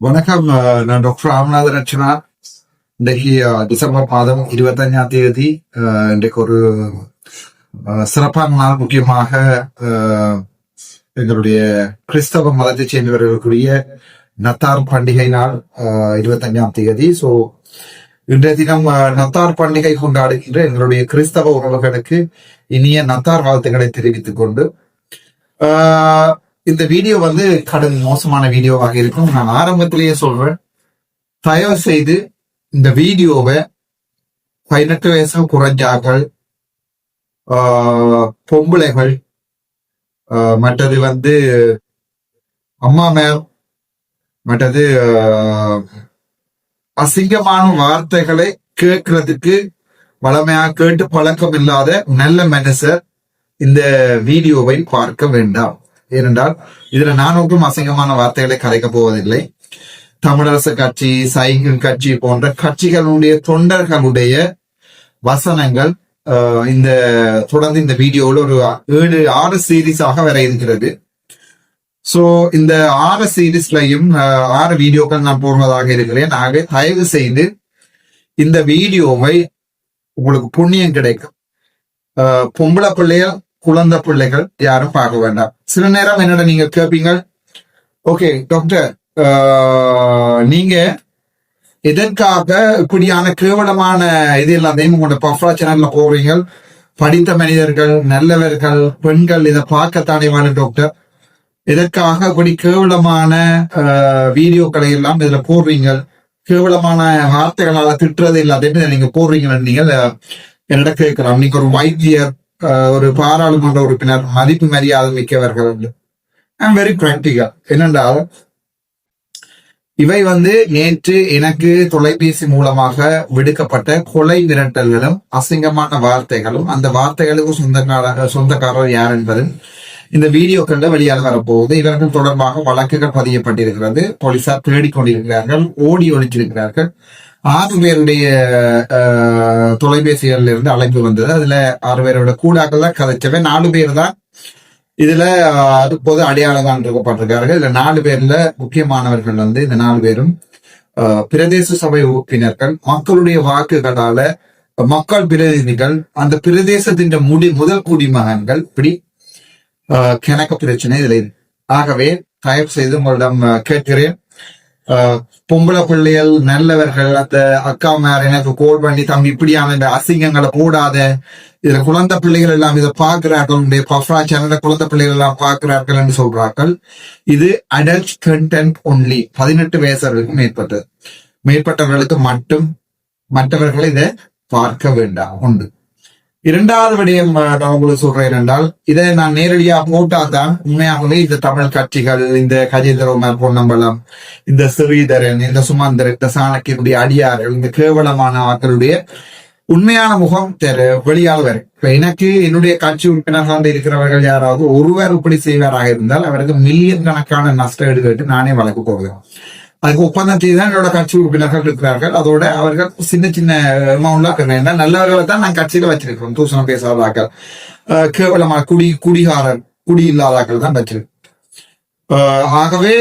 வணக்கம் நான் டாக்டர் ராமநாத ரச்சனா இன்றைக்கு டிசம்பர் மாதம் இருபத்தஞ்சாம் தேதி அஹ், இன்றைக்கு ஒரு சிறப்பான நாள் முக்கியமாக எங்களுடைய கிறிஸ்தவ மதத்தை சேர்ந்தவர்களுக்குரிய நத்தார் பண்டிகை நாள் இருபத்தஞ்சாம் தேதி. ஸோ இன்றைய தினம் நத்தார் பண்டிகை கொண்டாடுகின்ற எங்களுடைய கிறிஸ்தவ உறவுகளுக்கு இனிய நத்தார் வாழ்த்துக்களை தெரிவித்துக் கொண்டு ஆஹ் இந்த வீடியோ வந்து கடன் மோசமான வீடியோவாக இருக்கும். நான் ஆரம்பத்திலேயே சொல்றேன். தயவு செய்து இந்த வீடியோவை பதினெட்டு வயசு குறைஞ்சார்கள். பொம்பளைகள் மற்றது வந்து அம்மா மேல் மற்றது அசிங்கமான வார்த்தைகளை கேட்கறதுக்கு வளமையா கேட்டு பழக்கம் இல்லாத நல்ல மனுஷர் இந்த வீடியோவை பார்க்க வேண்டாம். ஏனென்றால் இதுல நான் ஒன்றும் அசிங்கமான வார்த்தைகளை கலைக்க போவதில்லை. தமிழரசு கட்சி சைக்கிள் கட்சி போன்ற கட்சிகளுடைய தொண்டர்களுடைய வசனங்கள் ஆஹ், இந்த தொடர்ந்து இந்த வீடியோவில் ஒரு ஏழு ஆறு சீரீஸாக வர இருக்கிறது. சோ இந்த ஆறு சீரீஸ்லையும் ஆஹ், ஆறு வீடியோக்கள் நான் போடுவதாக இருக்கிறேன். ஆகவே தயவு செய்து இந்த வீடியோவை உங்களுக்கு புண்ணியம் கிடைக்கும். ஆஹ், பொம்பளை பிள்ளைகள் குழந்தை பிள்ளைகள் யாரும் பார்க்க வேண்டாம். சில நேரம் என்னோட நீங்க கேட்பீங்க ஓகே டாக்டர் ஆஹ், நீங்க எதற்காக இப்படியான கேவலமான இது எல்லாத்தையும் உங்களோட பஃப்ரா சேனல்ல போடுறீங்க? படித்த மனிதர்கள் நல்லவர்கள் பெண்கள் இதை பார்க்கத்தானே வாழ டாக்டர் எதற்காக இப்படி கேவலமான ஆஹ், வீடியோக்களை எல்லாம் இதுல போடுறீங்க? கேவலமான வார்த்தைகளால திட்டுறது எல்லாத்தையும் நீங்க போடுறீங்கன்னு நீங்கள் என்னிட கேட்கலாம் நீங்க ஒரு வைத்தியர் ஒரு பாராளுமன்ற உறுப்பினர் மதிப்பு மரியாதை மிக்கவர்கள் ஐம் வெரி பிராக்டிக்கல் என்னென்றால் இவை வந்து நேற்று எனக்கு தொலைபேசி மூலமாக விடுக்கப்பட்ட கொலை மிரட்டல்களும் அசிங்கமான வார்த்தைகளும் அந்த வார்த்தைகளுக்கு சொந்தக்காரர் சொந்தக்காரர் யார் என்பது இந்த வீடியோக்கள்ல வெளியாக வரப்போகுது. இவர்கள் தொடர்பாக வழக்குகள் பதியப்பட்டிருக்கிறது. போலீசார் தேடிக்கொண்டிருக்கிறார்கள் ஓடி ஒழிச்சிருக்கிறார்கள் ஆறு பேருடைய அஹ், தொலைபேசிகள்ல இருந்து அழைப்பு வந்தது. அதுல ஆறு பேரோட கூடாக்கள் தான் கதைச்சவை நாலு பேர் தான் இதுல அது இப்போது அடையாளம் காண்பிக்கப்பட்டிருக்கார்கள் இதுல நாலு பேர்ல முக்கியமானவர்கள் வந்து இந்த நாலு பேரும் ஆஹ், பிரதேச சபை உறுப்பினர்கள். மக்களுடைய வாக்குகளால மக்கள் பிரதிநிதிகள் அந்த பிரதேசத்தின் முடி முதல் குடிமகன்கள் இப்படி ஆஹ், கணக்கு பிரச்சனை இதுல ஆகவே தயவு செய்து உங்களிடம் கேட்கிறேன். பொம்பளை பிள்ளைகள் நல்லவர்கள் அந்த அக்கா மேல எனக்கு கோல் பண்ணி தம்பி இப்படியான இந்த அசிங்கங்களை போடாத. இதுல குழந்தை பிள்ளைகள் எல்லாம் இதை பார்க்கிறார்கள். பஃப்ரா சேனல குழந்தை பிள்ளைகள் எல்லாம் பார்க்கிறார்கள் என்று சொல்றார்கள். இது அடல்ட் கண்டென்ட் ஒன்லி பதினெட்டு வயசர்களுக்கு மேற்பட்டது. மேற்பட்டவர்களுக்கு மட்டும் மற்றவர்கள் இதை பார்க்க வேண்டாம். உண்டு. இரண்டாவது விடயம் நான் உங்களுக்கு சொல்றேன் என்றால் இதை நான் நேரடியாக போட்டாதான் உண்மையாகவே இந்த தமிழ் கட்சிகள் இந்த கஜேந்திரகுமார் பொன்னம்பலம் இந்த ஸ்ரீதரன் இந்த சுமந்தர் இந்த சாணக்கியனுடைய அடியார்கள் இந்த கேவலமான ஆக்களுடைய உண்மையான முகம் தெரு வெளியால் வரும். இப்ப எனக்கு என்னுடைய கட்சி உறுப்பினர்களாக இருக்கிறவர்கள் யாராவது ஒருவர் இப்படி செய்வாராக இருந்தால் அவருக்கு மில்லியன் கணக்கான நஷ்டம் எடுக்கிட்டு நானே வழக்கு போவேன் அதுக்கு ஒப்பந்தம் செய்து தான் என்னோட கட்சி உறுப்பினர்கள் இருக்கிறார்கள். அதோட அவர்கள் சின்ன சின்ன அமௌண்ட்ல இருக்கிறேன் நல்லவர்களை தான் நான் கட்சியில வச்சிருக்கிறோம். தூசணம் பேசாதாக்கள். கேவலமா கேவலமான குடி குடிகாரர் குடி இல்லாதாக்கள் தான் வச்சிருக்கோம் ஆகவே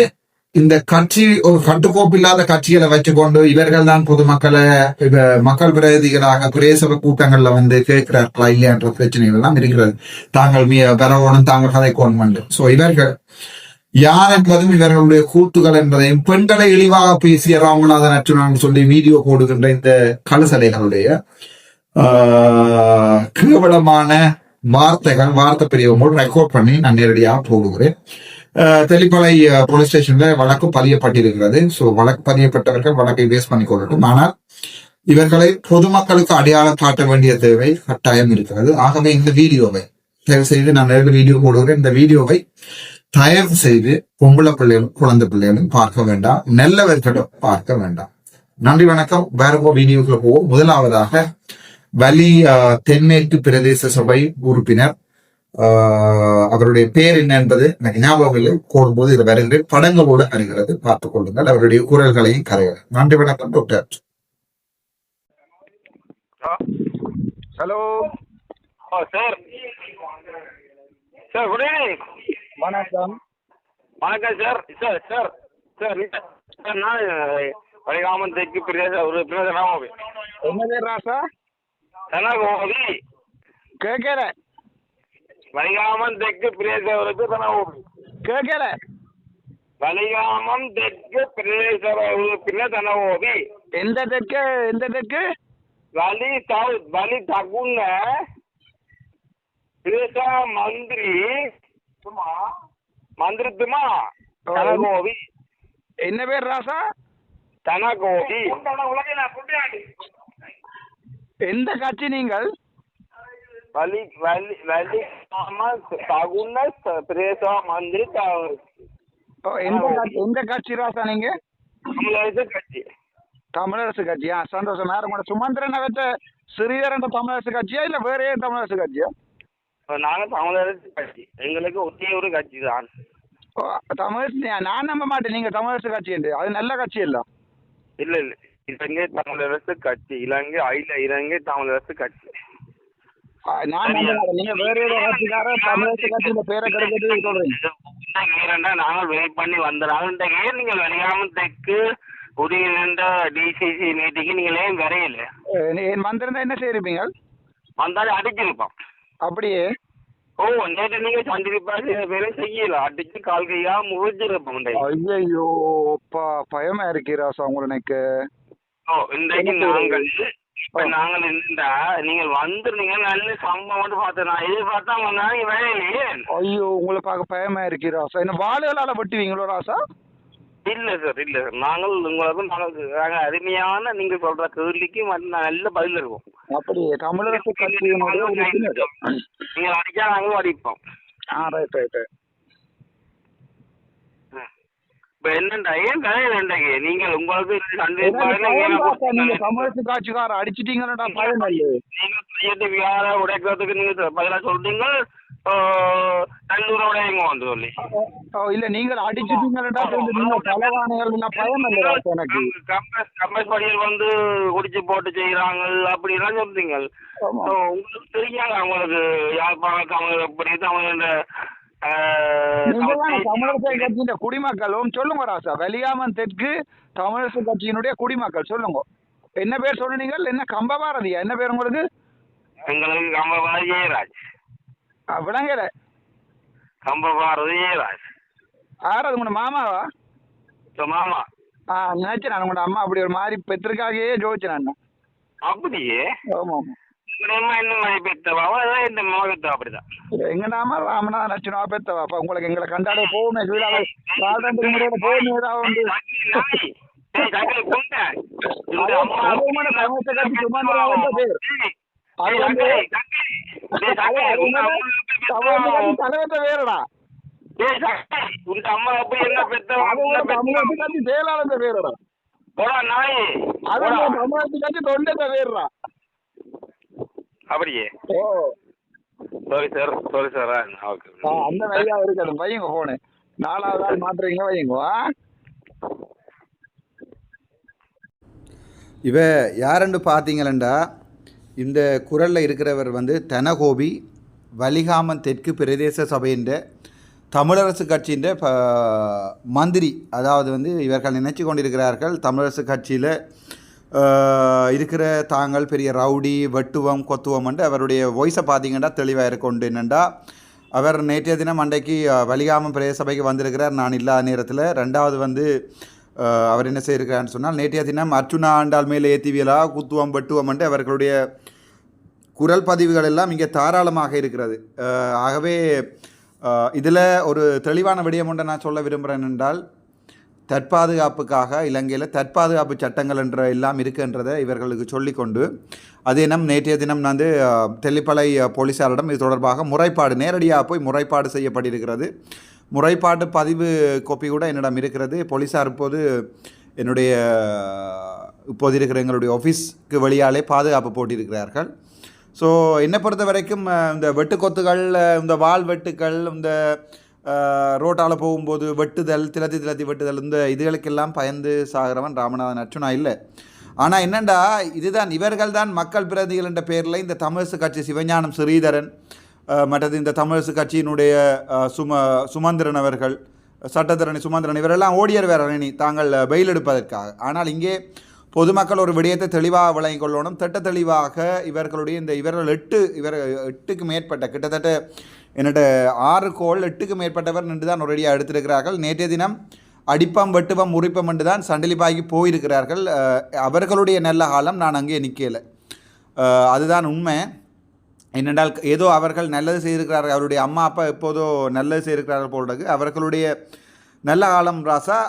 இந்த கட்சி ஒரு கட்டுக்கோப்பு இல்லாத கட்சிகளை வச்சுக்கொண்டு இவர்கள் தான் பொதுமக்களை மக்கள் பிரதிகளாக பிரேசப கூட்டங்கள்ல வந்து கேட்கிறார்களா இல்லையான்ற பிரச்சனைகள் எல்லாம் இருக்கிறது. தாங்கள் மீ பெறவோனும் தாங்கள் கோன்மெண்ட் சோ இவர்கள் யார் என்பதும் இவர்களுடைய கூத்துகள் என்பதையும் பெண்களை இழிவாக பேசிய ராமநாதன் அர்ஜுனன் சொல்லி வீடியோ போடுகின்ற இந்த கலசலைகளுடைய ஆஹ், கேவலமான வார்த்தைகள் வார்த்தை பிரிவுகள் ரெக்கார்ட் பண்ணி நான் நேரடியாக போடுகிறேன். ஆஹ், தெளிப்பளை போலீஸ் ஸ்டேஷன்ல வழக்கு பதியப்பட்டிருக்கிறது. ஸோ வழக்கு பதியப்பட்டவர்கள் வழக்கை பேஸ் பண்ணி கொள்ளட்டும். ஆனால் இவர்களை பொதுமக்களுக்கு அடையாளம் காட்ட வேண்டிய தேவை கட்டாயம் இருக்கிறது. ஆகவே இந்த வீடியோவை தயவு செய்து நான் நேரில் வீடியோ போடுகிறேன். இந்த வீடியோவை தயவு செய்து பொம்பளை பிள்ளைகளும் குழந்தை பிள்ளைகளும் பார்க்க வேண்டாம். நல்லவர்களும் பார்க்க வேண்டாம். நன்றி வணக்கம். வேற ஒரு வீடியோக்குள்ள போவோம். முதலாவதாக வலி ஆஹ், தென்மேற்கு பிரதேச சபை உறுப்பினர் ஆஹ், அவருடைய பேர் என்ன என்பது எனக்கு ஞாபகம் இல்லை. போடும்போது இது வருகிறேன் படங்களோடு அறிகிறது பார்த்துக் கொள்ளுங்கள். அவருடைய குரல்களையும் கரைகள் நன்றி வணக்கம் doctor. Hello. Sir. Sir good evening. வணக்கம். வணக்கம் சார். சார் சார் சார் ராசன்னா வலிகாமன் தெற்கு பிரதேச உறுப்பினர் தனகோபி என்ன பேர் ராசா தனகோபி. கேட்கல வலிகாமன் தெற்கு பிரதேச உறுப்பினர் தனகோபி. கேட்கல வலிகாமம் தெற்கு பிரதேச உறுப்பினர் தனகோபி. எந்த தெற்கு எந்த தெற்கு? வலி சவுத் வலி தகுந்த பிரதேச மந்திரி மந்திரித்துமா? தனகோபி. என்ன பேர் ராசா? தனகோபி. எந்த கட்சி நீங்கள்? வலி வலி வலி தகுந்த பிரதேச மந்திரி எந்த கட்சி- எந்த கட்சி ராசா நீங்க? தமிழரசு கட்சி. தமிழரசு கட்சியா? சந்தோஷம். யாரும் கூட சுமந்திரனை வச்ச ஸ்ரீதரன் தமிழரசு கட்சியா இல்ல வேற ஏன் தமிழரசு கட்சியா? நாங்க தமிழரசு கட்சி. எங்களுக்கு ஒரே ஒரு கட்சி தான். ஓ, தமிழரசு நான் நம்ப மாட்டேன். நீங்க தமிழரசு கட்சி என்று. அது நல்ல கட்சி இல்ல இல்ல இல்ல. இலங்கை தமிழரசு கட்சி. இலங்கை அகில இலங்கை தமிழரசு கட்சி. நாங்கள் வெயிட் பண்ணி வந்தோம். இன்றைக்கு நீங்கள் வெளியாமல் தெற்கு உதயநின்ற டிசிசி மீட்டிங்கு நீங்கள் ஏன் வரையில? வந்திருந்தா என்ன செய்யிருப்பீங்க வந்தாலும் அடிச்சிருப்போம். அப்படியே? ஓ நேற்று நீங்க சந்திரிப்பாரு வேலை செய்யல. அடிச்சு கால் கையா முறிஞ்சிருப்போம். ஐயோ அப்பா பயமா இருக்கு ராசா உங்களுக்கு எனக்கு ஓ இன்றைக்கு? நாங்கள் இப்ப. நாங்கள் இருந்தா நீங்கள் வந்துருந்தீங்க நல்ல சம்பவம் மட்டும் பார்த்தேன். நான் எதிர்பார்த்தா வந்தாங்க வேலையிலேயே ஐயோ உங்களை பார்க்க பயமா இருக்கு ராசா என்ன வாளுகளால வெட்டுவீங்களோ ராசா இல்ல சார் இல்ல சார் நாங்கள் உங்களுக்கு நாங்கள் நாங்கள் அருமையான நீங்க சொல்ற கேள்விக்கு நல்ல பதில் இருக்கும். அப்படியே தமிழரசு கட்சியினுடைய உறுப்பினர். நீங்க அடிச்சா நாங்களும் அடிப்போம். ஆ ரைட் ரைட் இப்ப என்னண்டா ஏன் கதை என்னண்டாங்க நீங்கள் உங்களுக்கு தமிழரசு கட்சிக்கார அடிச்சிட்டீங்கடா பயம் இல்லை நீங்க கையெட்டு வியார உடைக்கிறதுக்கு நீங்க பதிலா சொல்றீங்க. நல்லூர உடையங்க வந்து சொல்லி. இல்ல நீங்கள் அடிச்சிட்டீங்கடா நீங்க பயம் எனக்கு. கம்பஸ் கம்பஸ் படியில் வந்து குடிச்சு போட்டு செய்யறாங்க அப்படி எல்லாம் சொல்றீங்க உங்களுக்கு தெரியாத உங்களுக்கு யாழ்ப்பாண தமிழ் எப்படி தமிழ் தமிழரசு கட்சியின் குடிமக்களும் சொல்லுங்க ராசா. வெளியாமன் தெற்கு தமிழரசு கட்சியினுடைய குடிமக்கள் சொல்லுங்க. என்ன பேர் சொன்னீங்க? என்ன கம்பபாரதியா என்ன பேர் உங்களுக்கு? எங்களுக்கு கம்பபாரதி ஜெயராஜ். ஆ, விளங்கல கம்பபாரதி ஜெயராஜ் யார் அது உங்களோட மாமாவா மாமா ஆ நினைச்சேன் நான் உங்களோட அம்மா அப்படி ஒரு மாதிரி பெற்றிருக்காகவே ஜோதிச்சேன் நான் அப்படியே ஆமா ஆமா உங்களுக்கு எங்களை கண்டாலே போகணுமே போகணும் பேர். தலைவர்கிட்ட வேறடா? செயலாளர் தொண்டத்தை வேறடா. அப்படியே. ஓ. சாரி சார் சாரி சார் அந்த இருக்கட்டும் வையுங்க போனு நாலாவது ஆள் மாத்துறீங்க வையுங்க. ஆ? இவ யாருன்னு பார்த்தீங்களா இந்த குரலில் இருக்கிறவர் வந்து தனகோபி வலிகாமன் தெற்கு பிரதேச சபையின்ற தமிழரசு கட்சின்ற ப மந்திரி. அதாவது வந்து இவர்கள் நினைச்சு கொண்டிருக்கிறார்கள் தமிழரசு கட்சியில் இருக்கிற தாங்கள் பெரிய ரவுடி வெட்டுவம் கொத்துவம் என்று அவருடைய வாய்ஸை பார்த்தீங்கன்னா தெளிவாக இருக்கும் என்னென்னா அவர் நேற்றைய தினம் அன்றைக்கு வலிகாமன் வலிகாமம் பிரதேச சபைக்கு வந்திருக்கிறார். நான் இல்லாத நேரத்தில். ரெண்டாவது வந்து அவர் என்ன செய்யிருக்கிறான்னு சொன்னால் நேற்றைய தினம் அர்ச்சுனா ஆண்டாள் மேலே ஏத்திவியலா குத்துவம் வெட்டுவம் என்று அவர்களுடைய குரல் பதிவுகள் எல்லாம் இங்கே தாராளமாக இருக்கிறது. ஆகவே இதில் ஒரு தெளிவான விடயம் ஒன்றை நான் சொல்ல விரும்புகிறேன் என்றால் தற்பாதுகாப்புக்காக இலங்கையில் தற்பாதுகாப்பு சட்டங்கள் என்ற எல்லாம் இருக்குன்றதை இவர்களுக்கு சொல்லிக்கொண்டு அதே தினம் நேற்றைய தினம் நான் வந்து தெல்லிப்பளை போலீஸாரிடம் போலீசாரிடம் இது தொடர்பாக முறைப்பாடு நேரடியாக போய் முறைப்பாடு செய்யப்பட்டிருக்கிறது. முறைப்பாட்டு பதிவு கோப்பி கூட என்னிடம் இருக்கிறது. போலீசார் இப்போது என்னுடைய இப்போது இருக்கிற எங்களுடைய ஆஃபீஸ்க்கு வெளியாலே பாதுகாப்பு போட்டிருக்கிறார்கள். ஸோ என்னை பொறுத்த வரைக்கும் இந்த வெட்டுக்கொத்துகள் இந்த வால் வெட்டுக்கள் இந்த ரோட்டால் போகும்போது வெட்டுதல் திலத்தி திலத்தி வெட்டுதல் இந்த இதுகளுக்கெல்லாம் பயந்து சாகிறவன் ராமநாதன் அர்ச்சுனா இல்லை. ஆனால் என்னண்டா இதுதான் இவர்கள் தான் மக்கள் பிரதிகள் என்ற பேரில் இந்த தமிழரசு கட்சி சிவஞானம் ஸ்ரீதரன் மற்றது இந்த தமிழரசு கட்சியினுடைய சும சுமந்திரன் அவர்கள் சட்டத்தரணி சுமந்திரன் இவரெல்லாம் ஓடியர் வேற இனி தாங்கள் பெயில் எடுப்பதற்காக. ஆனால் இங்கே பொதுமக்கள் ஒரு விடயத்தை தெளிவாக விளங்கிக் கொள்ளணும் திட்ட தெளிவாக இவர்களுடைய இந்த இவர்கள் எட்டு இவர் எட்டுக்கு மேற்பட்ட கிட்டத்தட்ட என்னோட ஆறு கோல் எட்டுக்கு மேற்பட்டவர் நின்று தான் ஒரேடியாக எடுத்திருக்கிறார்கள். நேற்றைய தினம் அடிப்பம் வெட்டுவம் முறிப்பம் என்று தான் சண்டிலிப்பாய்க்கு போயிருக்கிறார்கள். அவர்களுடைய நல்ல காலம் நான் அங்கே நிற்கலை. அதுதான் உண்மை. என்னென்றால் ஏதோ அவர்கள் நல்லது செய்திருக்கிறார்கள். அவருடைய அம்மா அப்பா எப்போதோ நல்லது செய்திருக்கிறார்கள் போடுறது அவர்களுடைய நல்ல காலம் ராசா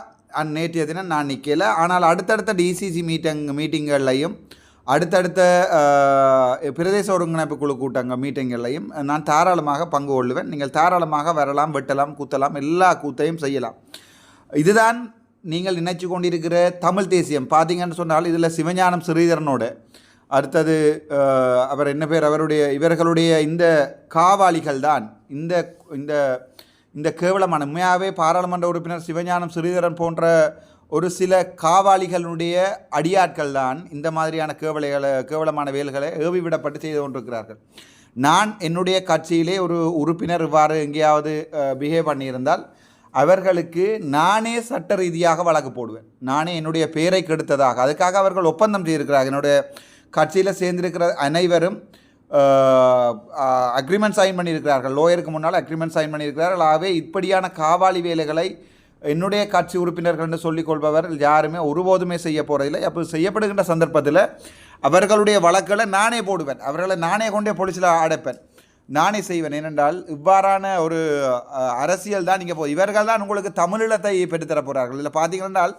நேற்றைய தினம் நான் நிற்கல ஆனால் அடுத்தடுத்த டிசிசி மீட்டிங் மீட்டிங்கள்லையும் அடுத்தடுத்த பிரதேச ஒருங்கிணைப்பு குழு கூட்டங்க மீட்டிங்கள்லையும் நான் தாராளமாக பங்கு கொள்ளுவேன். நீங்கள் தாராளமாக வரலாம் வெட்டலாம் கூத்தலாம் எல்லா கூத்தையும் செய்யலாம். இதுதான் நீங்கள் நினைச்சு கொண்டிருக்கிற தமிழ் தேசியம். பார்த்தீங்கன்னு சொன்னால் இதில் சிவஞானம் ஸ்ரீதரனோட அடுத்தது அவர் என்ன பேர் அவருடைய இவர்களுடைய இந்த காவாளிகள் தான் இந்த இந்த இந்த கேவலமான உண்மையாகவே பாராளுமன்ற உறுப்பினர் சிவஞானம் ஸ்ரீதரன் போன்ற ஒரு சில காவாளிகளுடைய அடியாட்கள் தான் இந்த மாதிரியான கேவலைகளை கேவலமான வேல்களை ஏவிவிடப்பட்டு செய்து கொண்டிருக்கிறார்கள். நான் என்னுடைய கட்சியிலே ஒரு உறுப்பினர் இவ்வாறு எங்கேயாவது பிஹேவ் பண்ணியிருந்தால் அவர்களுக்கு நானே சட்ட ரீதியாக வழக்கு போடுவேன். நானே என்னுடைய பெயரை கெடுத்ததாக அதுக்காக அவர்கள் ஒப்பந்தம் செய்திருக்கிறார்கள். என்னுடைய கட்சியில் சேர்ந்திருக்கிற அனைவரும் அக்ரிமெண்ட் சைன் பண்ணியிருக்கிறார்கள். லோயருக்கு முன்னால் அக்ரிமெண்ட் சைன் பண்ணியிருக்கிறார்கள். ஆகவே இப்படியான காவாலி வேலைகளை என்னுடைய கட்சி உறுப்பினர்கள் என்று சொல்லிக் கொள்பவர் யாருமே ஒருபோதுமே செய்ய போகிறதில்லை அப்போ செய்யப்படுகின்ற சந்தர்ப்பத்தில் அவர்களுடைய வழக்குகளை நானே போடுவேன். அவர்களை நானே கொண்டே போலீஸில் அடைப்பேன். நானே செய்வேன். ஏனென்றால் இவ்வாறான ஒரு அரசியல் தான் நீங்கள் போ இவர்கள் தான் உங்களுக்கு தமிழீழத்தை பெற்றுத்தர போகிறார்கள் இதில் பார்த்தீங்கன்னால்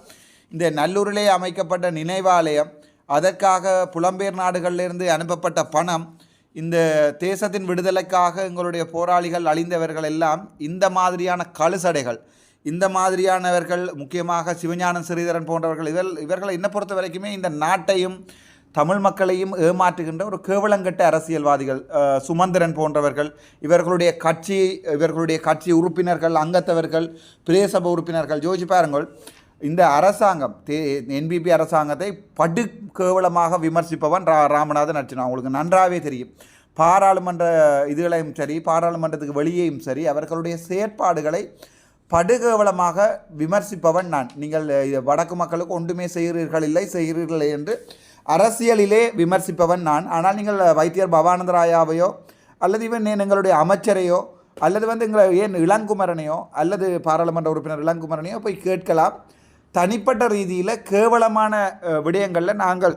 இந்த நல்லூரிலே அமைக்கப்பட்ட நினைவாலயம் அதற்காக புலம்பெயர் நாடுகளிலிருந்து அனுப்பப்பட்ட பணம் இந்த தேசத்தின் விடுதலைக்காக எங்களுடைய போராளிகள் அழிந்தவர்கள் எல்லாம் இந்த மாதிரியான கழுசடைகள் இந்த மாதிரியானவர்கள் முக்கியமாக சிவஞானம் ஸ்ரீதரன் போன்றவர்கள் இவர் இவர்களை என்ன பொறுத்த வரைக்குமே இந்த நாட்டையும் தமிழ் மக்களையும் ஏமாற்றுகின்ற ஒரு கேவலங்கட்ட அரசியல்வாதிகள் சுமந்திரன் போன்றவர்கள் இவர்களுடைய கட்சி இவர்களுடைய கட்சி உறுப்பினர்கள் அங்கத்தவர்கள் பிரேசப உறுப்பினர்கள். யோசிச்சு பாருங்கள் இந்த அரசாங்கம் தே என்பிபி அரசாங்கத்தை படு கேவலமாக விமர்சிப்பவன் ரா ராமநாதன் அர்ச்சனா அவங்களுக்கு நன்றாகவே தெரியும். பாராளுமன்ற இதுகளையும் சரி பாராளுமன்றத்துக்கு வெளியேயும் சரி அவர்களுடைய செயற்பாடுகளை படுகேவலமாக விமர்சிப்பவன் நான். நீங்கள் வடக்கு மக்களுக்கு ஒன்றுமே செய்கிறீர்கள் இல்லை செய்கிறீர்கள் என்று அரசியலிலே விமர்சிப்பவன் நான். ஆனால் நீங்கள் வைத்தியர் பவானந்தராயாவையோ அல்லது இவன் ஏன் எங்களுடைய அமைச்சரையோ அல்லது வந்து எங்களை ஏன் இளங்குமரனையோ அல்லது பாராளுமன்ற உறுப்பினர் இளங்குமரனையோ போய் கேட்கலாம். தனிப்பட்ட ரீதியில் கேவலமான விடயங்களில் நாங்கள்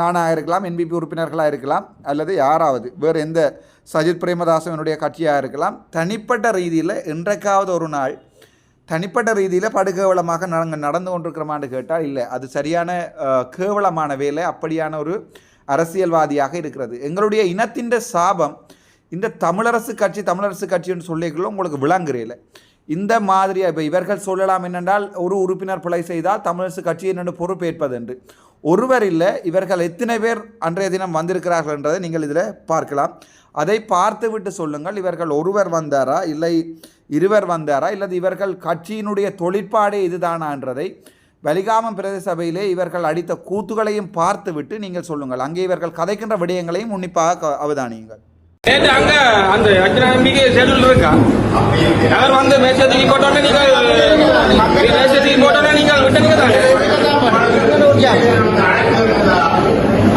நானாக இருக்கலாம் என்பிபி உறுப்பினர்களாக இருக்கலாம் அல்லது யாராவது வேறு எந்த சஜித் பிரேமதாசனுடைய கட்சியாக இருக்கலாம் தனிப்பட்ட ரீதியில் என்றைக்காவது ஒரு நாள் தனிப்பட்ட ரீதியில் படுகேவலமாக நாங்கள் நடந்து கொண்டிருக்கிறோமான்னு கேட்டால் இல்லை. அது சரியான கேவலமான வேலை அப்படியான ஒரு அரசியல்வாதியாக இருக்கிறது. எங்களுடைய இனத்தின் சாபம் இந்த தமிழரசு கட்சி தமிழரசு கட்சின்னு சொல்லிக்கல உங்களுக்கு விளங்குறீல. இந்த மாதிரி இப்போ இவர்கள் சொல்லலாம் என்னென்றால் ஒரு உறுப்பினர் பிழை செய்தால் தமிழரசு கட்சி என்னென்று பொறுப்பேற்பது என்று. ஒருவர் இல்லை இவர்கள் எத்தனை பேர் அன்றைய தினம் வந்திருக்கிறார்கள் என்றதை நீங்கள் இதில் பார்க்கலாம். அதை பார்த்துவிட்டு சொல்லுங்கள் இவர்கள் ஒருவர் வந்தாரா இல்லை இருவர் வந்தாரா இல்லது இவர்கள் கட்சியினுடைய தொழிற்பாடே இதுதானா என்றதை வலிகாமம் பிரதேச சபையிலே இவர்கள் அடித்த கூத்துகளையும் பார்த்துவிட்டு நீங்கள் சொல்லுங்கள். அங்கே இவர்கள் கதைக்கின்ற விடயங்களையும் உன்னிப்பாக க- அவதானியுங்கள். நேற்று அங்க அந்த அர்ச்சனா எம்பிக்கு இருக்கா? யார் வந்து மேசத்துக்கு போட்டோன்னு நீங்கள் மேசத்துக்கு போட்டோன்னே நீங்கள் விட்டீங்க தானே?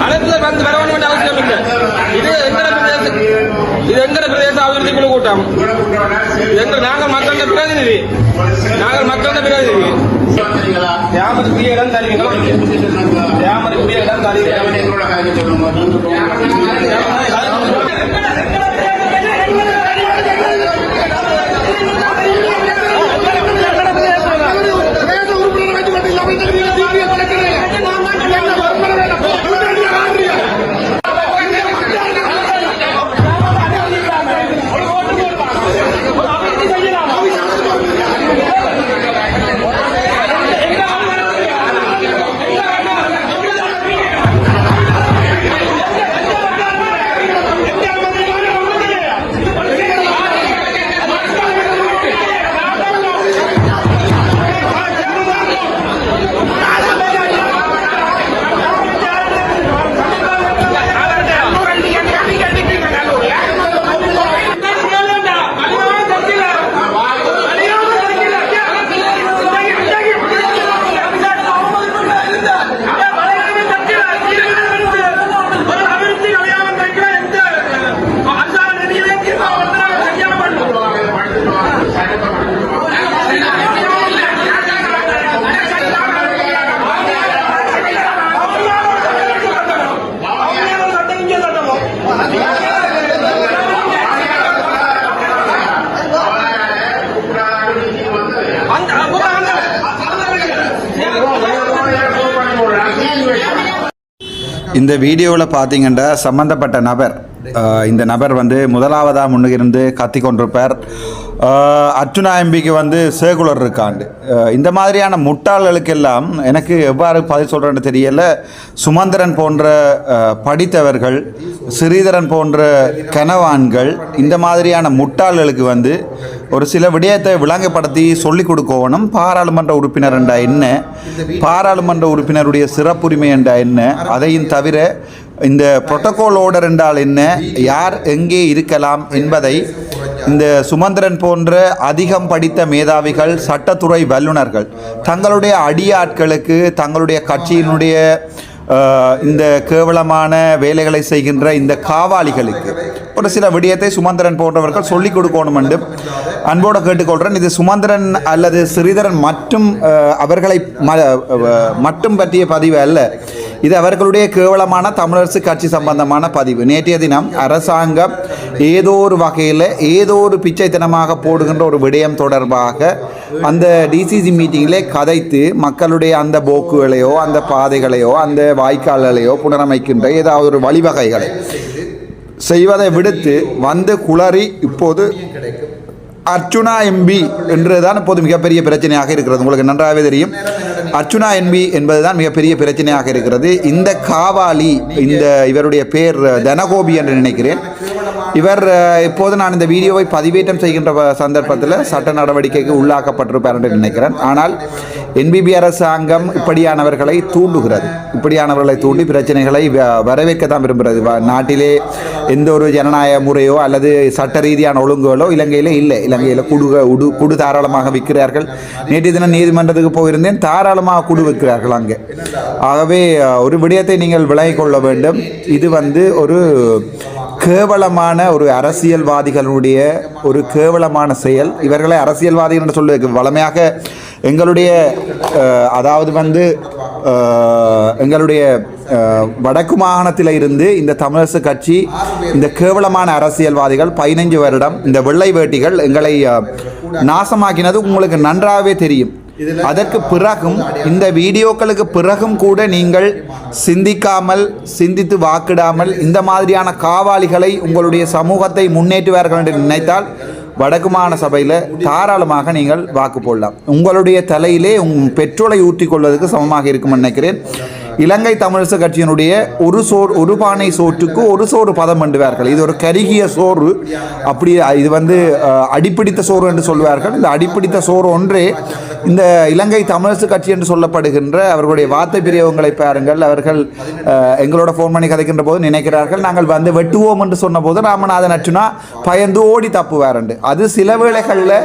அனைத்துல வந்து வர வேண்டிய அவசியம் இல்லை. இது எங்கட பிரதேச இது எங்கட பிரதேச அபிவிருத்தி குழு கூட்டம். எங்க நாங்கள் மக்களோட பிரதிநிதி. நாங்கள் மக்களோட பிரதிநிதி. தியாமத்துக்குரிய இடம் தருவீங்களோ? தியாமத்துக்குரிய இடம் தருவீங்க இந்த வீடியோவில் பார்த்தீங்கன்னா சம்மந்தப்பட்ட நபர் இந்த நபர் வந்து முதலாவதாக முன்னிருந்து கத்தி கொண்டிருப்பார் அஹ், அர்ச்சுனா எம்பிக்கு வந்து சேகுலர் இருக்காண்டு. இந்த மாதிரியான முட்டாள்களுக்கெல்லாம் எனக்கு எவ்வாறு பதில் சொல்கிறேன்னு தெரியல. சுமந்திரன் போன்ற படித்தவர்கள் ஸ்ரீதரன் போன்ற கனவான்கள் இந்த மாதிரியான முட்டாள்களுக்கு வந்து ஒரு சில விடயத்தை விளங்கப்படுத்தி சொல்லிக் கொடுக்கணும். பாராளுமன்ற உறுப்பினர் என்றா என்ன? பாராளுமன்ற உறுப்பினருடைய சிறப்புரிமை என்றா என்ன? அதையும் தவிர இந்த புரோட்டோகால் ஓர்டர் என்றால் என்ன? யார் எங்கே இருக்கலாம் என்பதை இந்த சுமந்திரன் போன்ற அதிகம் படித்த மேதாவிகள் சட்டத்துறை வல்லுநர்கள் தங்களுடைய அடியாட்களுக்கு தங்களுடைய கட்சியினுடைய இந்த கேவலமான வேலைகளை செய்கின்ற இந்த காவாளிகளுக்கு ஒரு சில விடயத்தை சுமந்திரன் போன்றவர்கள் சொல்லிக் கொடுக்கணும் என்று அன்போடு கேட்டுக்கொள்கிறேன். இது சுமந்திரன் அல்லது ஸ்ரீதரன் மற்றும் அவர்களை ம- மட்டும் பற்றிய பதிவு அல்ல. இது அவர்களுடைய கேவலமான தமிழரசு கட்சி சம்பந்தமான பதிவு. நேற்றைய தினம் அரசாங்கம் ஏதோ ஒரு வகையில் ஏதோ ஒரு பிச்சைத்தனமாக போடுகின்ற ஒரு விடயம் தொடர்பாக அந்த டிசிசி மீட்டிங்கிலே கதைத்து மக்களுடைய அந்த போக்குகளையோ அந்த பாதைகளையோ அந்த வாய்க்கால்களையோ புனரமைக்கின்ற ஏதாவது ஒரு வழிவகைகளை செய்வதை விடுத்து வந்து குளறி இப்போது அர்ச்சுனா எம்பி என்றுதான் இப்போது மிகப்பெரிய பிரச்சனையாக இருக்கிறது. உங்களுக்கு நன்றாகவே தெரியும். அர்ச்சுனா என்பி என்பதுதான் மிகப்பெரிய பிரச்சனையாக இருக்கிறது. இந்த காவாலி இந்த இவருடைய பேர் தனகோபி என்று நினைக்கிறேன். இவர் இப்போது நான் இந்த வீடியோவை பதிவேற்றம் செய்கின்ற சந்தர்ப்பத்தில் சட்ட நடவடிக்கைக்கு உள்ளாக்கப்பட்டிருப்பார் என்று நினைக்கிறேன். ஆனால் என்பிபி அரசாங்கம் இப்படியானவர்களை தூண்டுகிறது. இப்படியானவர்களை தூண்டி பிரச்சனைகளை வ- வரவேற்க தான் விரும்புகிறது. வ- நாட்டிலே எந்த ஒரு ஜனநாயக முறையோ அல்லது சட்ட ரீதியான ஒழுங்குகளோ இலங்கையில் இல்லை. இலங்கையில் குடு உடு குடு தாராளமாக விற்கிறார்கள். நேற்று தினம் நீதிமன்றத்துக்கு போயிருந்தேன். தாராள தாராளமாக குடு வைக்கிறார்கள் அங்கே. ஆகவே ஒரு விடயத்தை நீங்கள் விலகிக் கொள்ள வேண்டும். இது வந்து ஒரு கேவலமான ஒரு அரசியல்வாதிகளுடைய ஒரு கேவலமான செயல். இவர்களை அரசியல்வாதிகள் என்று சொல்லுவதற்கு வளமையாக எங்களுடைய அதாவது வந்து எங்களுடைய வடக்கு மாகாணத்தில் இருந்து இந்த தமிழரசு கட்சி இந்த கேவலமான அரசியல்வாதிகள் பதினைஞ்சு வருடம் இந்த வெள்ளை வேட்டிகள் எங்களை நாசமாக்கினது உங்களுக்கு நன்றாகவே தெரியும். அதற்கு பிறகும் இந்த வீடியோக்களுக்கு பிறகும் கூட நீங்கள் சிந்திக்காமல் சிந்தித்து வாக்கிடாமல் இந்த மாதிரியான காவாளிகளை உங்களுடைய சமூகத்தை முன்னேற்றுவார்கள் என்று நினைத்தால் வடக்கு மாகாண சபையில் தாராளமாக நீங்கள் வாக்கு போடலாம். உங்களுடைய தலையிலே உங் பெட்ரோலை ஊற்றிக் கொள்வதற்கு சமமாக இருக்கும் நினைக்கிறேன். இலங்கை தமிழரசு கட்சியினுடைய ஒரு சோறு ஒரு பானை சோற்றுக்கு ஒரு சோறு பதம் பண்ணுவார்கள் இது ஒரு கருகிய சோறு. அப்படி இது வந்து அடிப்பிடித்த சோறு என்று சொல்வார்கள். இந்த அடிப்பிடித்த சோறு ஒன்றே இந்த இலங்கை தமிழரசு கட்சி என்று சொல்லப்படுகின்ற அவர்களுடைய வார்த்தை பிரியவங்களை பாருங்கள். அவர்கள் எங்களோட ஃபோன் பண்ணி கதைக்கின்ற போது நினைக்கிறார்கள். நாங்கள் வந்து வெட்டுவோம் என்று சொன்னபோது ராமநாதன் அச்சுனா பயந்து ஓடி தப்புவாரண்டு. அது சில வேளைகளில்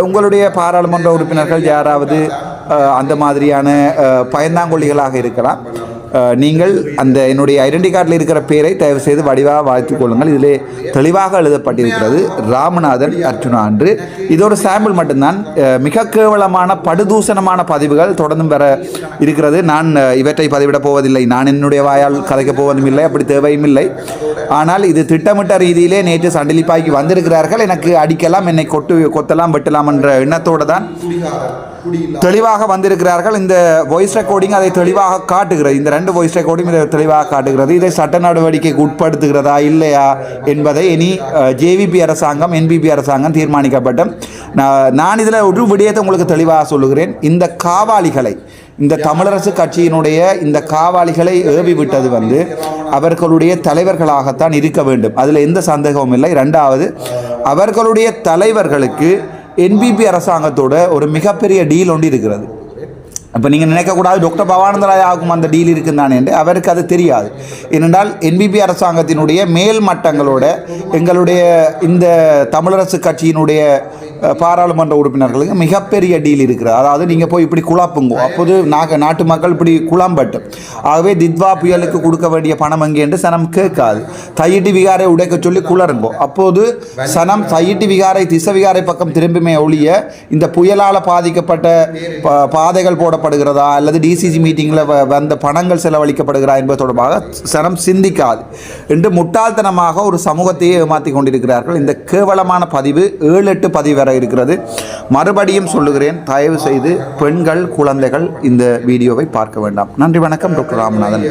உங்களுடைய பாராளுமன்ற உறுப்பினர்கள் யாராவது அந்த மாதிரியான அஹ், பயந்தாங்கொல்லிகளாக இருக்கலாம். நீங்கள் அந்த என்னுடைய ஐடென்டி கார்டில் இருக்கிற பேரை தயவு செய்து வடிவாக வாழ்த்துக் கொள்ளுங்கள். இதிலே தெளிவாக எழுதப்பட்டிருக்கிறது ராமநாதன் அர்ச்சுனா என்று இது ஒரு சாம்பிள் மட்டும்தான். மிக கேவலமான படுதூசணமான பதிவுகள் தொடர்ந்தும் வர இருக்கிறது. நான் இவற்றை பதிவிடப் போவதில்லை. நான் என்னுடைய வாயால் கதைக்கப் போவதும் இல்லை. அப்படி தேவையும் இல்லை. ஆனால் இது திட்டமிட்ட ரீதியிலே நேற்று சண்டிலிப்பாய்க்கு வந்திருக்கிறார்கள். எனக்கு அடிக்கலாம் என்னை கொட்டு கொத்தலாம் வெட்டலாம் என்ற எண்ணத்தோடு தான் தெளிவாக வந்திருக்கிறார்கள். இந்த வாய்ஸ் ரெக்கார்டிங் அதை தெளிவாக காட்டுகிறது. இந்த ரெண்டு வாய்ஸ் ரெக்கார்டிங் இதை தெளிவாக காட்டுகிறது. இதை சட்ட நடவடிக்கைக்கு உட்படுத்துகிறதா இல்லையா என்பதை இனி ஜேவிபி அரசாங்கம் என்பிபி அரசாங்கம் தீர்மானிக்கப்பட்ட நான் நான் இதில் ஒரு விடயத்தை உங்களுக்கு தெளிவாக சொல்லுகிறேன். இந்த காவாளிகளை இந்த தமிழரசு கட்சியினுடைய இந்த காவாளிகளை ஏவி விட்டது வந்து அவர்களுடைய தலைவர்களாகத்தான் இருக்க வேண்டும். அதில் எந்த சந்தேகமும் இல்லை. ரெண்டாவது அவர்களுடைய தலைவர்களுக்கு என்பிபி அரசாங்கத்தோட ஒரு மிகப்பெரிய டீல் ஒன்று இருக்கிறது. இப்போ நீங்கள் நினைக்கக்கூடாது டாக்டர் பவானந்த ஆகும் அந்த டீல் இருக்குந்தானே என்று. அவருக்கு அது தெரியாது. ஏனென்றால் என்பிபி அரசாங்கத்தினுடைய மேல் மட்டங்களோட எங்களுடைய இந்த தமிழரசு கட்சியினுடைய பாராளுமன்ற உறுப்பினர்களுக்கு மிகப்பெரிய டீல் இருக்கிறது. அதாவது நீங்கள் போய் இப்படி குழாப்புங்கோ. அப்போது நாக நாட்டு மக்கள் இப்படி குழம்பட்டு. ஆகவே தித்வா புயலுக்கு கொடுக்க வேண்டிய பணம் அங்கே என்று சனம் கேட்காது. தையிட்டு விகாரை உடைக்க சொல்லி குளருங்கோ அப்போது சனம் தையிட்டு விகாரை திசை விகாரை பக்கம் திரும்புமே ஒழிய இந்த புயலால் பாதிக்கப்பட்ட பாதைகள் போடப்படுகிறதா அல்லது டிசிசி மீட்டிங்கில் வந்த பணங்கள் செலவழிக்கப்படுகிறா என்பது தொடர்பாக சனம் சிந்திக்காது. என்று முட்டாள்தனமாக ஒரு சமூகத்தையே ஏமாற்றி கொண்டிருக்கிறார்கள். இந்த கேவலமான பதிவு ஏழு எட்டு பதிவு தர இருக்கிறது. மறுபடியும் சொல்லுகிறேன் தயவு செய்து பெண்கள் குழந்தைகள் இந்த வீடியோவை பார்க்க வேண்டாம். நன்றி வணக்கம். டாக்டர் ராமநாதன்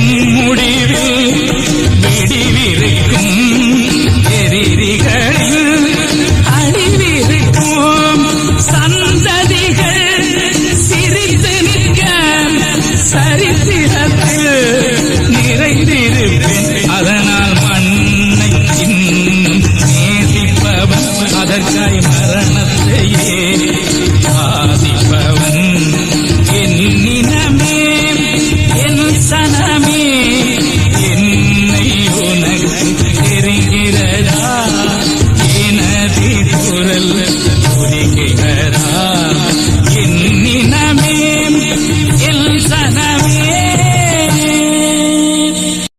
நம்முடைய